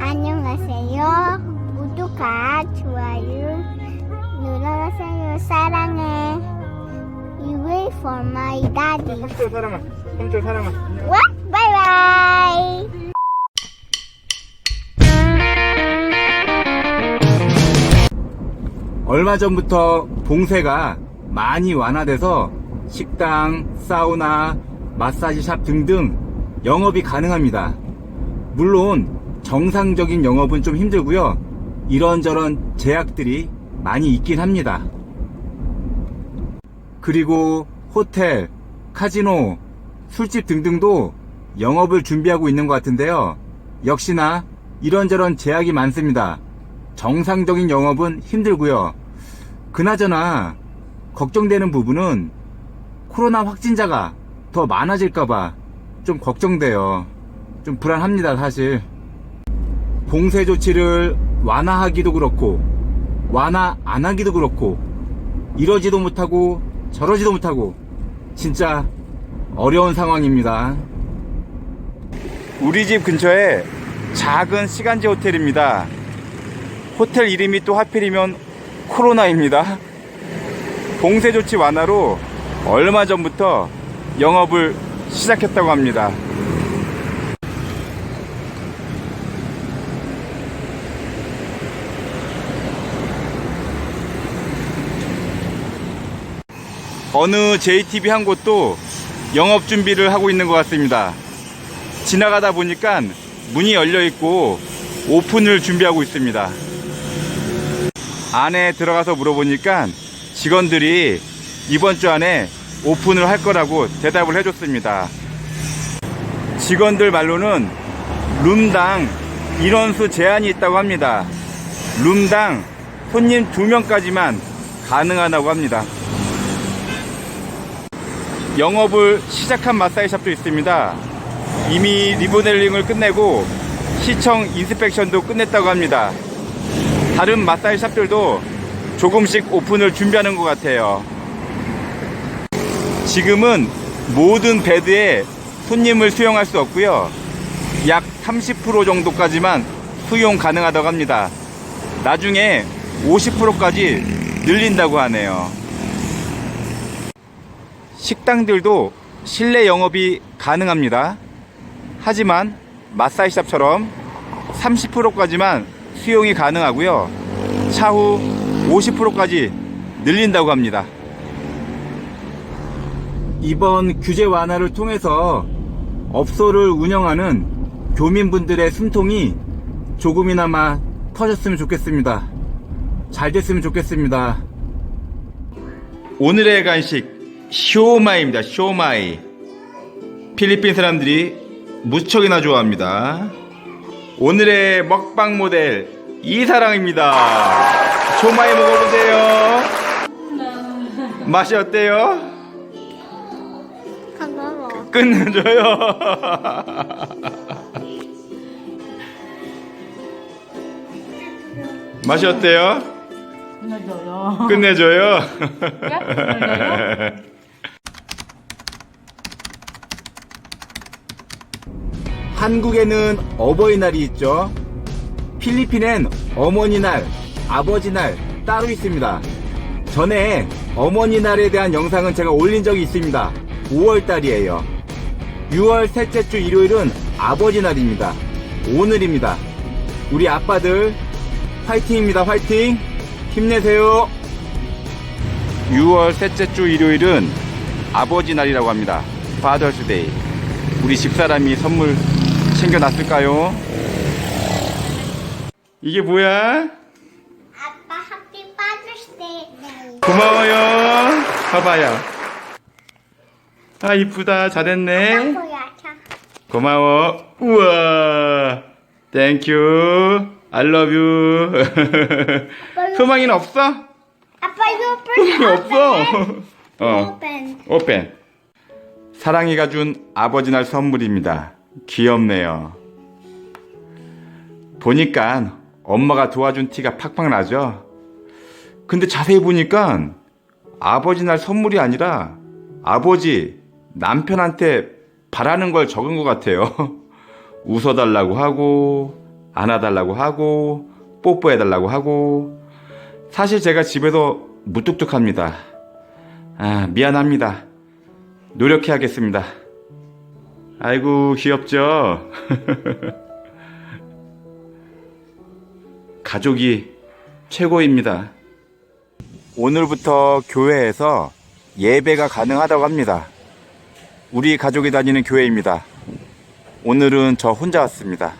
안녕하세요. 구독과 좋아요 눌러주세요. 사랑해. You wait for my daddy. 삼촌 사랑아. 삼촌 사랑아. What? Bye bye. 얼마 전부터 봉쇄가 많이 완화돼서 식당, 사우나, 마사지샵 등등 영업이 가능합니다. 물론 정상적인 영업은 좀 힘들고요. 이런저런 제약들이 많이 있긴 합니다. 그리고 호텔, 카지노, 술집 등등도 영업을 준비하고 있는 것 같은데요. 역시나 이런저런 제약이 많습니다. 정상적인 영업은 힘들고요. 그나저나 걱정되는 부분은 코로나 확진자가 더 많아질까봐 좀 걱정돼요. 좀 불안합니다, 사실. 봉쇄 조치를 완화하기도 그렇고, 완화 안 하기도 그렇고, 이러지도 못하고, 저러지도 못하고, 진짜 어려운 상황입니다. 우리 집 근처에 작은 시간제 호텔입니다. 호텔 이름이 또 하필이면 코로나입니다. 봉쇄 조치 완화로 얼마 전부터 영업을 시작했다고 합니다. 어느 JTB 한 곳도 영업 준비를 하고 있는 것 같습니다. 지나가다 보니까 문이 열려 있고 오픈을 준비하고 있습니다. 안에 들어가서 물어보니까 직원들이 이번 주 안에 오픈을 할 거라고 대답을 해줬습니다. 직원들 말로는 룸당 인원수 제한이 있다고 합니다. 룸당 손님 두 명까지만 가능하다고 합니다. 영업을 시작한 마사지샵도 있습니다. 이미 리모델링을 끝내고 시청 인스펙션도 끝냈다고 합니다. 다른 마사지 샵들도 조금씩 오픈을 준비하는 것 같아요. 지금은 모든 베드에 손님을 수용할 수 없고요. 약 30% 정도까지만 수용 가능하다고 합니다. 나중에 50%까지 늘린다고 하네요. 식당들도 실내 영업이 가능합니다. 하지만 마사지샵처럼 30%까지만 수용이 가능하고요. 차후 50%까지 늘린다고 합니다. 이번 규제 완화를 통해서 업소를 운영하는 교민분들의 숨통이 조금이나마 터졌으면 좋겠습니다. 잘 됐으면 좋겠습니다. 오늘의 간식 쇼마이입니다. 쇼마이. 필리핀 사람들이 무척이나 좋아합니다. 오늘의 먹방 모델 이사랑입니다. 쇼마이 먹어보세요. 맛이 어때요? 끝내줘요. 맛이 어때요? 끝내줘요. 끝내줘요. 한국에는 어버이날이 있죠. 필리핀엔 어머니날, 아버지날 따로 있습니다. 전에 어머니날에 대한 영상은 제가 올린 적이 있습니다. 5월달이에요. 6월 셋째 주 일요일은 아버지날입니다. 오늘입니다. 우리 아빠들 화이팅입니다. 화이팅! 힘내세요. 6월 셋째 주 일요일은 아버지 날이라고 합니다. Father's Day. 우리 집사람이 선물 챙겨놨을까요? 이게 뭐야? 아빠 Happy Father's Day. 고마워요. 봐봐요. 아, 이쁘다. 잘했네. 고마워. 우와. 땡큐. I love you. 소망이는 없어? 아빠 이거. 소망이 없어. 어. Open. 오펜. 사랑이가 준 아버지 날 선물입니다. 귀엽네요. 보니까 엄마가 도와준 티가 팍팍 나죠? 근데 자세히 보니까 아버지 날 선물이 아니라 아버지, 남편한테 바라는 걸 적은 것 같아요. 웃어달라고 하고, 안아달라고 하고 뽀뽀해달라고 하고 사실 제가 집에서 무뚝뚝합니다. 아, 미안합니다. 노력해야겠습니다. 아이고, 귀엽죠? 가족이 최고입니다. 오늘부터 교회에서 예배가 가능하다고 합니다. 우리 가족이 다니는 교회입니다. 오늘은 저 혼자 왔습니다.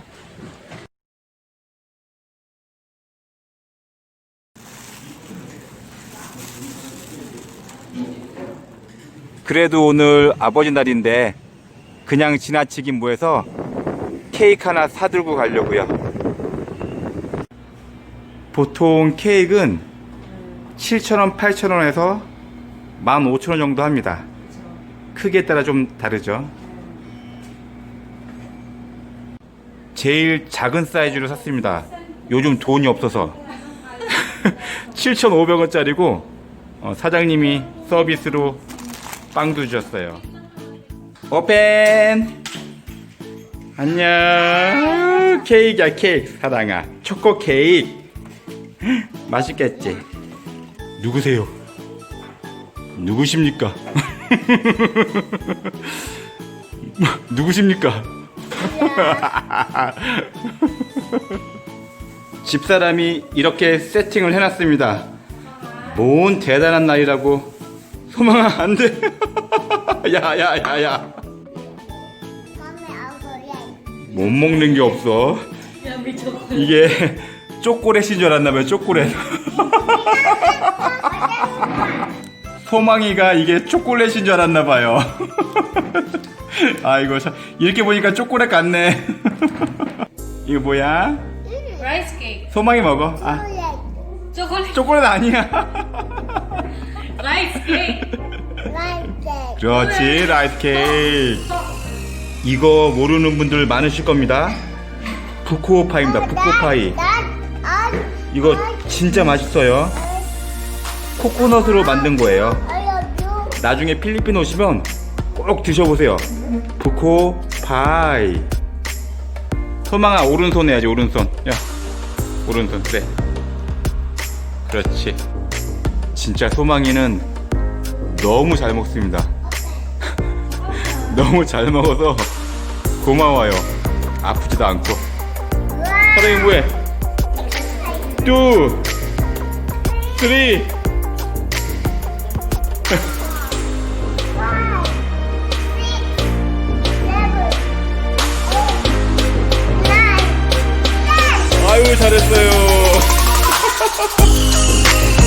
그래도 오늘 아버지 날인데 그냥 지나치긴 뭐해서 케이크 하나 사들고 가려고요. 보통 케이크는 7,000원, 8,000원에서 15,000원 정도 합니다. 크기에 따라 좀 다르죠. 제일 작은 사이즈로 샀습니다. 요즘 돈이 없어서. 7,500원짜리고 어, 사장님이 서비스로 빵도 주셨어요. 오펜! 안녕! 케이크야, 케이크, 사랑아. 초코 케이크. 맛있겠지? 누구세요? 누구십니까? 누구십니까? 집사람이 이렇게 세팅을 해놨습니다. 뭔 대단한 날이라고. 소망아, 안 돼. 야, 야, 야, 야. 못 먹는 게 없어. 야 미쳐. 이게 초콜릿인 줄 알았나봐요, 초콜릿. 소망이가 이게 초콜릿인 줄 알았나봐요. 아이고, 참, 이렇게 보니까 초콜릿 같네. 이거 뭐야? 라이스 케이크. 소망이 먹어. 아, 초콜릿. 초콜릿 아니야. 라이스 케이크. 그렇지, 라이스 케이크. 이거 모르는 분들 많으실 겁니다. 부코파이입니다, 부코파이. 이거 진짜 맛있어요. 코코넛으로 만든 거예요. 나중에 필리핀 오시면 꼭 드셔보세요. 부코파이. 소망아, 오른손 해야지, 오른손. 야, 오른손, 그래. 그렇지. 진짜 소망이는 너무 잘 먹습니다. 너무 잘 먹어서 고마워요. 아프지도 않고. 사랑이 뭐해? 투, 쓰리. 아유, 잘했어요.